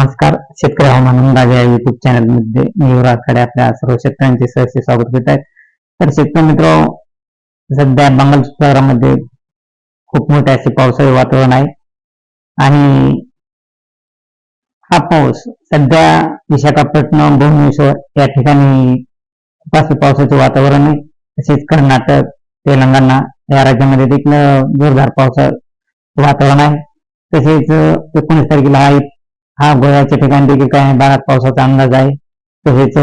नमस्कार. शेतकरी हवामान अंदाज या युट्यूब चॅनलमध्ये मी युवराजकडे आपल्या सर्व शेतकऱ्यांचे सहर्ष स्वागत करत आहे. तर शेतकरी मित्र सध्या बंगाल शहरामध्ये खूप मोठे असे पावसाळी वातावरण आहे. आणि हा पाऊस सध्या विशाखापट्टणम भुवनेश्वर या ठिकाणी खूप असे पावसाचे वातावरण आहे. तसेच कर्नाटक तेलंगणा या राज्यामध्ये देखील जोरदार पावसाचं वातावरण आहे. तसेच एकोणीस तारखेला हा हा गोव्याच्या ठिकाणी देखील काही भागात पावसाचा अंदाज आहे. तसेच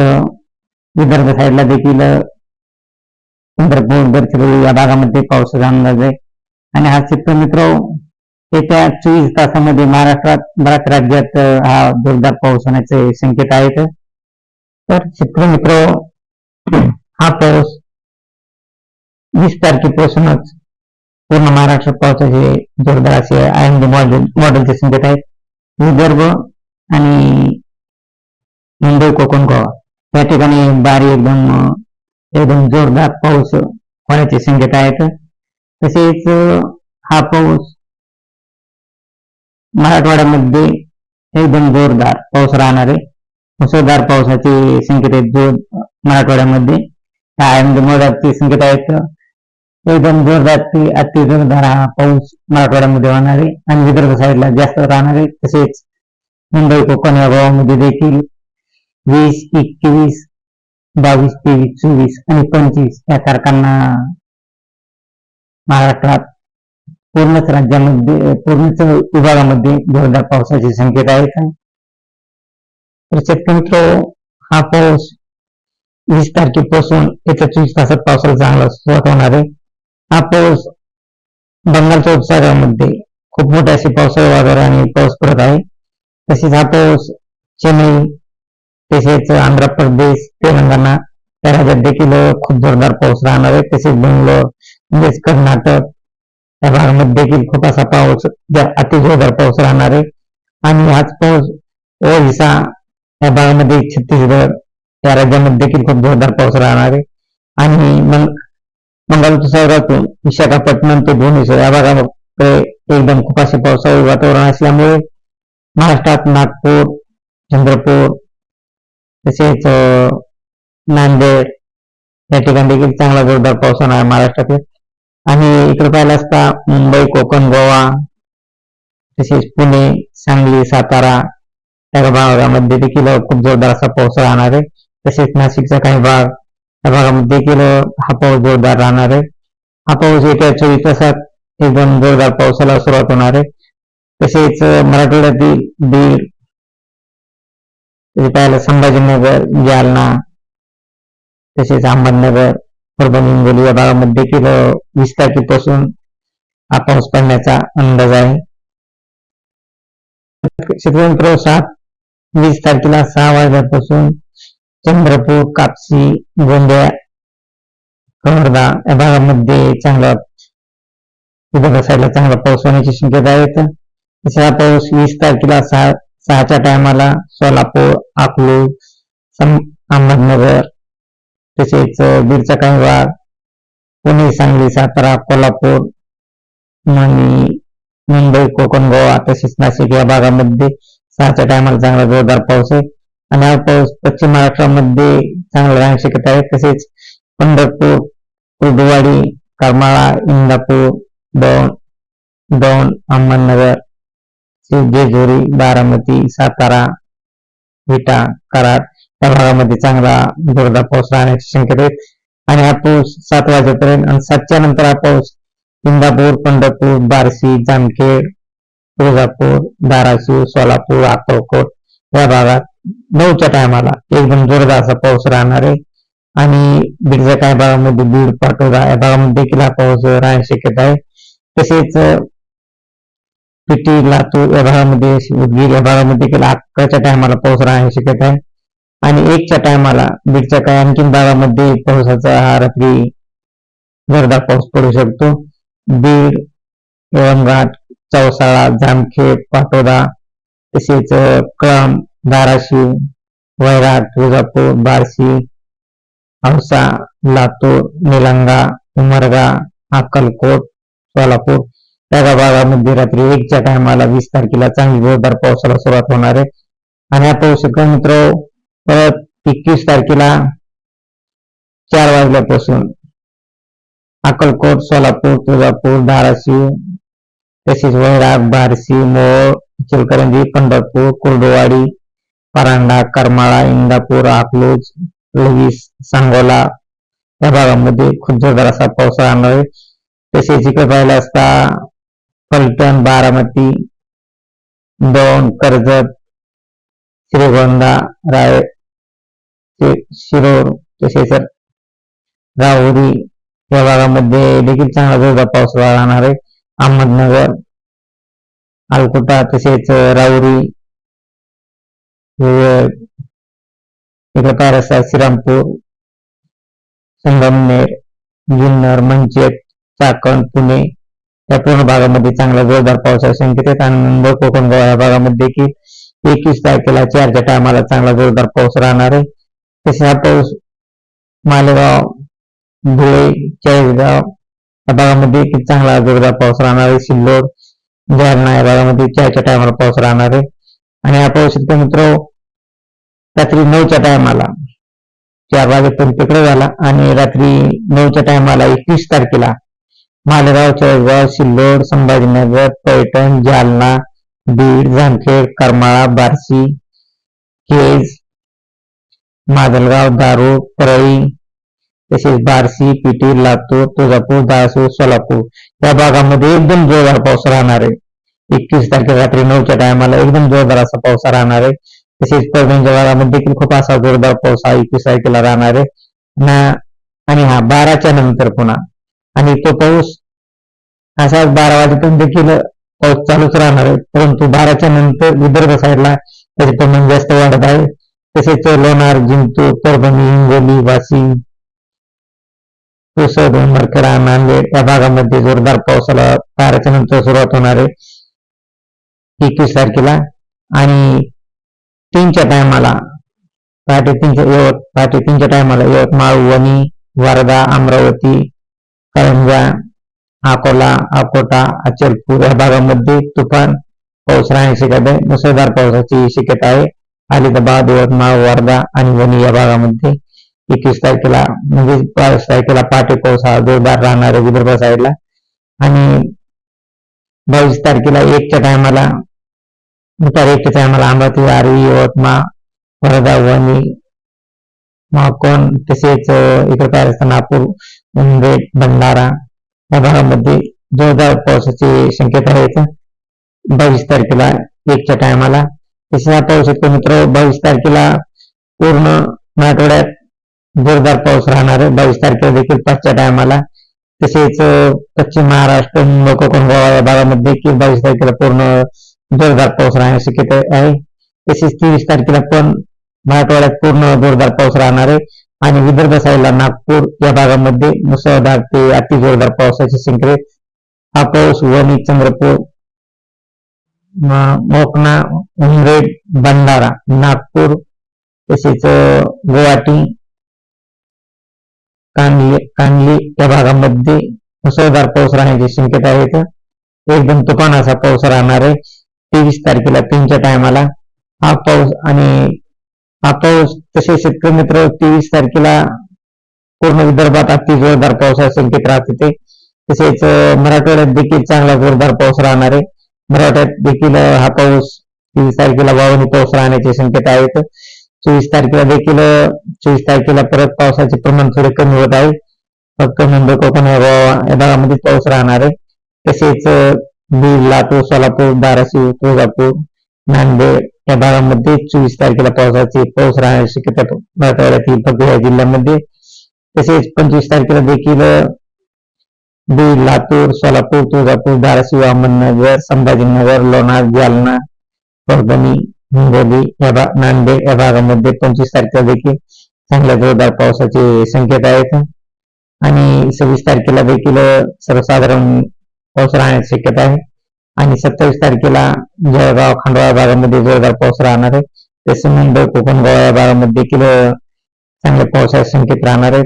विदर्भ साईडला देखील चंद्रपूर गडचिरोली या भागामध्ये पावसाचा अंदाज आहे. आणि हा चित्र मित्र येत्या चोवीस तासामध्ये महाराष्ट्रात बऱ्याच राज्यात हा जोरदार पाऊस होण्याचे संकेत आहेत. तर चित्र मित्र हा पाऊस वीस तारखेपासूनच पूर्ण महाराष्ट्रात पावसाचे जोरदार असे आय एम मॉडेल मॉडेलचे संकेत आहेत. विदर्भ आणि मुंबई कोकण गोवा या ठिकाणी बारी एकदम एकदम जोरदार पाऊस होण्याचे संकेत आहेत. तसेच हा पाऊस मराठवाड्यामध्ये एकदम जोरदार पाऊस राहणार आहे. मुसळधार पावसाचे संकेत आहेत जोर मराठवाड्यामध्ये. मोडाचे संकेत आहेत. एकदम जोरदार ते अतिजोरदार हा पाऊस मराठवाड्यामध्ये होणार आहे आणि विदर्भ साईडला जास्त राहणार आहे तसेच मुंबई कोकण या गावामध्ये देखील वीस एकवीस बावीस तेवीस चोवीस आणि पंचवीस या तारखांना महाराष्ट्रात पूर्णच राज्यामध्ये पूर्णच विभागामध्ये जोरदार पावसाचे संकेत आहेत. तर शेतकरी हा पाऊस वीस तारखेपासून येत्या चोवीस तासात पावसाला चांगला सुरुवात होणार आहे. हा पाऊस बंगालच्या उपसागरामध्ये खूप मोठे असे पावसाळी वादळाने पाऊस पडत आहे. तसेच हा पाऊस चेन्नई तसेच आंध्र प्रदेश तेलंगणा या राज्यात देखील खूप जोरदार पाऊस राहणार आहे. तसेच बेंगलोर म्हणजेच कर्नाटक या भागामध्ये देखील खूप असा पाऊस अति जोरदार पाऊस राहणार आहे. आणि हाच पाऊस ओरिसा या भागामध्ये छत्तीसगड या राज्यामध्ये देखील खूप जोरदार पाऊस राहणार आहे. आणि मग बंगालच्या शहरातून विशाखापट्टणम ते भुवनेश्वर या भागामध्ये एकदम खूप असे पावसाळी वातावरण असल्यामुळे महाराष्ट्रात नागपूर चंद्रपूर तसेच नांदेड या ठिकाणी देखील चांगला जोरदार पाऊस होणार आहे महाराष्ट्रातील. आणि इकडे पाहिलं असता मुंबई कोकण गोवा तसेच पुणे सांगली सातारा या भागामध्ये देखील खूप जोरदार असा पाऊस राहणार आहे. तसेच नाशिकचा काही भाग भागामध्ये देखील हा पाऊस जोरदार राहणार आहे. हा पाऊस येत्या चोवीस तासात एकदम जोरदार पावसाला सुरुवात होणार आहे. तसेच मराठवाड्यातील बीड पाहिलं संभाजीनगर जालना तसेच अहमदनगर परभणी हिंगोली या भागामध्ये देखील वीस तारखेपासून हा पाऊस पडण्याचा अंदाज आहे. शेतकरी सात वीस तारखेला सहा वाजल्यापासून चंद्रपूर कापसी गोंदिया वर्धा या भागामध्ये चांगला उभं बसायला चांगला पाऊस होण्याची शक्यता आहेत तसे हा पाऊस वीस तारखेला सहा सहाच्या टायमाला सोलापूर आकलू अहमदनगर तसेच बीडचा काही भाग पुणे सांगली सातारा कोल्हापूर आणि मुंबई कोकण गोवा तसेच नाशिक या भागामध्ये सहाच्या टायमाला चांगला जोरदार पाऊस आहे. आणि हा पाऊस पश्चिम महाराष्ट्रामध्ये चांगला राहण्याची शक्यता आहे. तसेच पंढरपूर कुर्डुवाडी करमाळा इंदापूर दोन दोन अहमदनगर जेजुरी बारामती सातारा विटा कराड या भागामध्ये चांगला जोरदार पाऊस राहण्याची शक्यता आहे. आणि हा पाऊस सात वाजेपर्यंत आणि सातच्या नंतर हा पाऊस इंदापूर पंढरपूर बारसी जामखेड तुळजापूर धाराशिव सोलापूर अक्कलकोट या भागात नऊच्या टायमाला एकदम जोरदार असा पाऊस राहणार आहे. आणि बीडच्या काही भागामध्ये बीड पाटोदा या भागामध्ये देखील हा पाऊस राहण्याची शक्यता आहे. तसेच पिटी लातूर या भागामध्ये उदगीर या भागामध्ये देखील अकराच्या टायमाला पाऊस राहण्याची शक्यता आहे. आणि एकच्या टायमाला बीडच्या काही आणखीन भागामध्ये पावसाचा हा रात्री जोरदार पाऊस पडू शकतो. बीड यवनघाट चौसाळा जामखेड पाटोदा तसेच कळम धाराशिव वैराट तुळजापूर बार्शी औसा लातूर निलंगा उमरगा अक्कलकोट सोलापूर. त्या भागामध्ये रात्री एकच्या टायमाला वीस तारखेला चांगली जोरदार पावसाला सुरुवात होणार आहे. आणि हा पाऊस मित्र. परत एकवीस तारखेला चार वाजल्यापासून अक्कलकोट सोलापूर तुळजापूर धाराशिव तसेच वैराग बारसी मोळ इचलकरंजी पंढरपूर कुर्डुवाडी परांडा करमाळा इंदापूर अकलूज लवीस सांगोला या भागामध्ये खूप जोरदार असा पाऊस राहणार आहे. तसेच इकडे पाहिलं असता फलटण बारामती दोन कर्जत श्रीगोंदा राय शिरोर तसेच राहुरी या भागामध्ये देखील चांगला जोरदार पाऊस राहणार आहे. अहमदनगर अलकुटा तसेच राहुरी इकडे पारसा श्रीरामपूर संगमनेर जुन्नर मंचेत चाकण पुणे या पूर्ण भागामध्ये चांगला जोरदार पावसाचा संकेत आहे आणि कोकण गोवा या भागामध्ये की एकवीस तारखेला चारच्या टायमाला चांगला जोरदार पाऊस राहणार आहे. तसे हा पाऊस मालेगाव धुळे चाळीसगाव या भागामध्ये चांगला जोरदार पाऊस राहणार आहे. सिल्लोड जालना या भागामध्ये चारच्या टायमाला पाऊस राहणार आहे. आणि हा पाऊस मित्र रात्री नऊच्या टायमाला चार वाजेपर्यंत तिकडे झाला आणि रात्री नऊच्या टायमाला एकवीस तारखेला मालेगाव चळगाव सिल्लोड संभाजीनगर पैठण जालना बीड जामखेड करमाळा बार्शी केज माजलगाव दारू परळी तसेच बार्शी पिटी लातूर तुळजापूर धाराशिव सोलापूर या भागामध्ये एकदम जोरदार पाऊस राहणार आहे. एकवीस तारखेला रात्री नऊच्या टायमाला एकदम जोरदार असा पाऊस राहणार आहे. तसेच परभणी भागामध्ये देखील खूप असा जोरदार पाऊस हा एकवीस तारखेला राहणार आहे. आणि हा बाराच्या नंतर पुन्हा. आणि तो पाऊस असाच बारा वाजेपर्यंत देखील पाऊस चालूच राहणार आहे. परंतु बाराच्या नंतर विदर्भ साईडला त्याचे प्रमाण जास्त वाढत आहे. तसेच लोणार जिंतूर परभणी हिंगोली वाशिम पुसद उमरखेडा नांदेड या भागामध्ये जोरदार पावसाला बाराच्या नंतर सुरुवात होणार आहे. एकवीस तारखेला आणि तीनच्या टायमाला पहाटे तीनच्या यवत पहाटे तीनच्या टायमाला यवतमाळ वणी वर्धा अमरावती करंजा अकोला अकोटा अचलपूर या भागामध्ये तुफान पाऊस राहण्याची शक्यता आहे. मुसळधार पावसाची शक्यता आहे. अलिदाबाद यवतमाळ वर्धा आणि वणी या भागामध्ये एकवीस तारखेला म्हणजे बावीस तारखेला पहाटे पाऊस हा जोरदार राहणार आहे विदर्भ साईडला. आणि बावीस तारखेला एकच्या टायमाला दुपारी एकच्या टायमाला अंबाती आरवी यवतमाळ वर्धा वणी माकोण तसेच इकडे काय असतं नागपूर मुंबई भंडारा या भागामध्ये जोरदार पावसाची शक्यता आहे बावीस तारखेला एकच्या टायमाला. तसेच हा पाऊस येतो मित्र बावीस तारखेला पूर्ण मराठवाड्यात जोरदार पाऊस राहणार आहे. बावीस तारखेला देखील पाचच्या टायमाला. तसेच पश्चिम महाराष्ट्र मुंबई कोकण गोवा या भागामध्ये देखील बावीस तारखेला पूर्ण जोरदार पाऊस राहण्याची शक्यता आहे. तसेच तेवीस तारखेला पण मराठवाड्यात पूर्ण जोरदार पाऊस राहणार आहे. आणि विदर्भ साईडला नागपूर या भागामध्ये मुसळधार ते अति जोरदार पावसाचे संकेत हा पाऊस वणी चंद्रपूर मोकणा उमरेड भंडारा नागपूर तसेच गुवाहाटी कांडली कांडली या भागामध्ये मुसळधार पाऊस राहण्याची शक्यता आहे. एकदम तुफान असा पाऊस राहणार आहे. तेवीस तारखेला तीनच्या टायमाला. हा पाऊस आणि हा पाऊस तसे शेतकरी मित्र तेवीस तारखेला पूर्ण विदर्भात अति जोरदार पावसाचे संकेत राहत होते. तसेच मराठवाड्यात देखील चांगला जोरदार पाऊस राहणार आहे. मराठवाड्यात देखील हा पाऊस तेवीस तारखेला वावणी पाऊस राहण्याचे संकेत आहेत. चोवीस तारखेला देखील चोवीस तारखेला परत पावसाचे प्रमाण थोडे कमी होत आहे. फक्त मुंबई कोकण या भागामध्ये पाऊस राहणार आहे. तसेच बीड लातूर सोलापूर धाराशिव तुळजापूर नांदेड या भागामध्ये चोवीस तारखेला पावसाची पाऊस राहण्याची शक्यता मराठवाड्यातील फक्त या जिल्ह्यामध्ये. तसेच पंचवीस तारखेला देखील बीड लातूर सोलापूर तुळजापूर धाराशिव अहमदनगर संभाजीनगर लोणार जालना परभणी हिंगोली या नांदेड या भागामध्ये पंचवीस तारखेला देखील चांगल्या जोरदार पावसाचे संकेत आहेत आणि सव्वीस तारखेला देखील सर्वसाधारण पाऊस राहण्याची शक्यता आहे. आणि सत्तावीस तारखेला जळगाव खांडवा भागामध्ये जोरदार पाऊस राहणार आहे. तसे मुंबई कोकण गोवा या भागामध्ये देखील चांगल्या पावसाचे संकेत राहणार आहेत.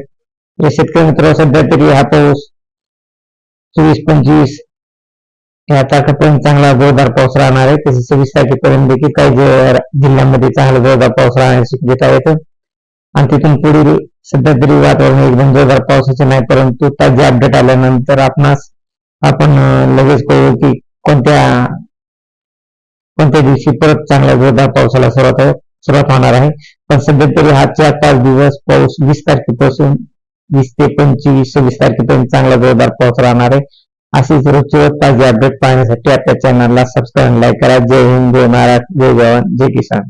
शेतकरी मित्र सध्या तरी हा पाऊस चोवीस पंचवीस या तारखेपर्यंत चांगला जोरदार पाऊस राहणार आहे. तसेच सव्वीस तारखेपर्यंत देखील काही जिल्ह्यांमध्ये चांगला जोरदार पाऊस राहण्याची शक्यता आहेत आणि तिथून पुढील सध्या तरी वातावरण एकदम जोरदार पावसाचे नाही परंतु ताजे अपडेट आल्यानंतर आपणास आपण लगेच कळू की कोणत्या कोणत्या दिवशी परत चांगल्या जोरदार पावसाला सुरुवात सुरुवात होणार आहे. पण सध्या तरी हा चार पाच दिवस पाऊस वीस तारखेपासून वीस ते पंचवीस सव्वीस तारखेपर्यंत चांगला जोरदार पाऊस राहणार आहे. अशीच रोजची रोज अपडेट पाहण्यासाठी आपल्या चॅनलला सबस्क्राईब लाईक करा. जय हिंद जय महाराज जय जवान जय किसान.